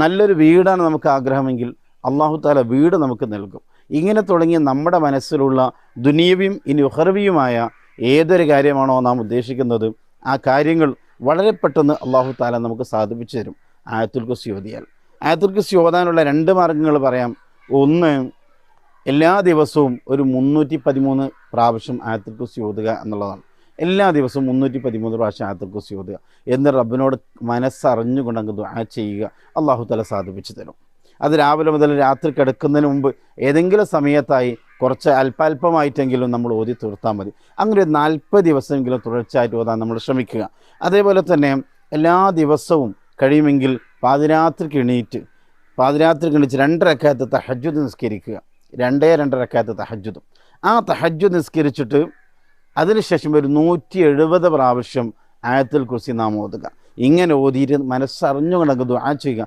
നല്ലൊരു വീടാണ് നമുക്ക് ആഗ്രഹമെങ്കിൽ അള്ളാഹു താല വീട് നമുക്ക് നൽകും. ഇങ്ങനെ തുടങ്ങി നമ്മുടെ മനസ്സിലുള്ള ദുനീവിയും ഇനി ഉഹർവിയുമായ ഏതൊരു കാര്യമാണോ നാം ഉദ്ദേശിക്കുന്നത് ആ കാര്യങ്ങൾ വളരെ പെട്ടെന്ന് അള്ളാഹു താല നമുക്ക് സാധിപ്പിച്ചു തരും. ആയത്തുൽ കുസ് ആയത്തുൽ കുസ് രണ്ട് മാർഗങ്ങൾ പറയാം. ഒന്ന് എല്ലാ ദിവസവും ഒരു മുന്നൂറ്റി പതിമൂന്ന് പ്രാവശ്യം ആയത്തുൽ കുസ് എന്നുള്ളതാണ്. എല്ലാ ദിവസവും മുന്നൂറ്റി പതിമൂന്ന് പ്രാവശ്യം ആയത്തുൽ കുസ് ഓതുക എന്ന് റബ്ബിനോട് മനസ്സറിഞ്ഞുകൊണ്ട് അങ്ങ് ദുആ ചെയ്യുക അള്ളാഹു തല സാധിപ്പിച്ചു തരും. അത് രാവിലെ മുതൽ രാത്രി കിടക്കുന്നതിന് മുമ്പ് ഏതെങ്കിലും സമയത്തായി കുറച്ച് അല്പാൽപമായിട്ടെങ്കിലും നമ്മൾ ഓതി തീർത്താൽ മതി. അങ്ങനെ ഒരു നാൽപ്പത് ദിവസമെങ്കിലും തുടർച്ചയായിട്ട് ഓതാൻ നമ്മൾ ശ്രമിക്കുക. അതേപോലെ തന്നെ എല്ലാ ദിവസവും കഴിയുമെങ്കിൽ പാതിരാത്രിക്ക് എണീറ്റ് പാതിരാത്രിക്ക് എണീറ്റ് രണ്ടരക്കാലത്ത് തഹജ്ജുദ് നിസ്കരിക്കുക. രണ്ടേ രണ്ടരക്കാലത്ത് തഹജ്ജുദും. ആ തഹജ്ജുദ് നിസ്കരിച്ചിട്ട് അതിനുശേഷം ഒരു നൂറ്റി എഴുപത് പ്രാവശ്യം ആയത്തിൽ കുറിച്ച് നാം ഓതുക. ഇങ്ങനെ ഓതിയിട്ട് മനസ്സറിഞ്ഞുകൊണ്ട് ദുആ ചെയ്യുക.